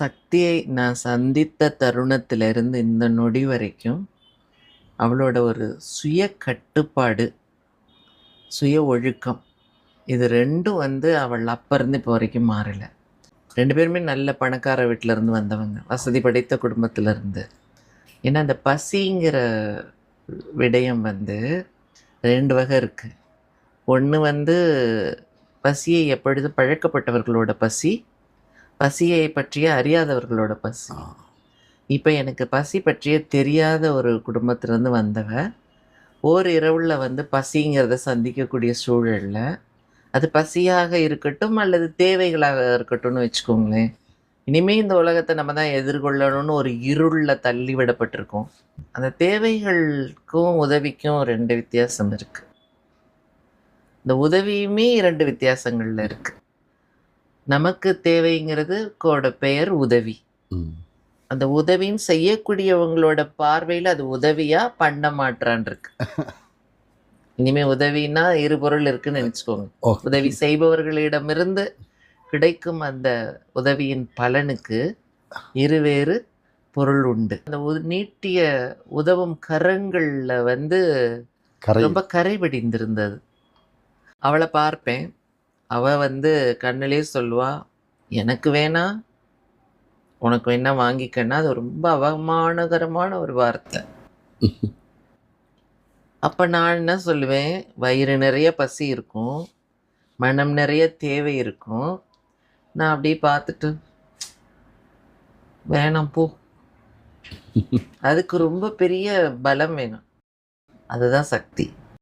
சக்தியை நான் சந்தித்த தருணத்திலிருந்து இந்த நொடி வரைக்கும் அவளோட ஒரு சுய கட்டுப்பாடு சுய ஒழுக்கம் இது ரெண்டும் வந்து அவள் அப்போ இருந்து இப்போ வரைக்கும் மாறலை. ரெண்டு பேருமே நல்ல பணக்கார வீட்டில இருந்து வந்தவங்க வசதி படைத்த குடும்பத்துல இருந்து ஏன்னா அந்த பசிங்கிற விடயம் வந்து ரெண்டு வகை இருக்குது ஒன்று வந்து பசியை எப்பொழுது பழக்கப்பட்டவர்களோட பசி பசியை பற்றிய அறியாதவர்களோட பசி. இப்போ எனக்கு பசி பற்றிய தெரியாத ஒரு குடும்பத்திலேருந்து வந்தவ ஓர் இரவுல வந்து பசிங்கிறத சந்திக்கக்கூடிய சூழல்ல அது பசியாக இருக்கட்டும் அல்லது தேவைகளாக இருக்கட்டும்னு வச்சுக்கோங்களேன். இனிமே இந்த உலகத்தை நம்ம தான் எதிர்கொள்ளணும்னு ஒரு இருள்ல தள்ளி விடப்பட்டிருக்கோம். அந்த தேவைகளுக்கும் உதவிக்கும் ரெண்டு வித்தியாசம் இருக்கு. இந்த உதவியுமே இரண்டு வித்தியாசங்கள்ல இருக்கு. நமக்கு தேவைங்கிறது கோட பெயர் உதவி. அந்த உதவின்னு செய்யக்கூடியவங்களோட பார்வையில் அது உதவியா பண்ண மாட்டான் இருக்கு இனிமே உதவின்னா இரு பொருள் இருக்குன்னு நினைச்சுக்கோங்க. உதவி செய்பவர்களிடமிருந்து கிடைக்கும் அந்த உதவியின் பலனுக்கு இருவேறு பொருள் உண்டு. அந்த நீட்டிய உதவும் கரங்கள்ல வந்து ரொம்ப கரை பிடிந்திருந்தது அவளை பார்ப்பேன். அவ வந்து கண்ணிலே சொல்லுவா எனக்கு வேணா உனக்கு வேணா வாங்கிக்கன்னா அது ரொம்ப அவமானகரமான ஒரு வார்த்தை. அப்போ நான் என்ன சொல்லுவேன் வயிறு நிறைய பசி இருக்கும் மனம் நிறைய தேவை இருக்கும். நான் அப்படியே பார்த்துட்டு வேணாம் போ. அதுக்கு ரொம்ப பெரிய பலம் வேணும். அதுதான் சக்தி.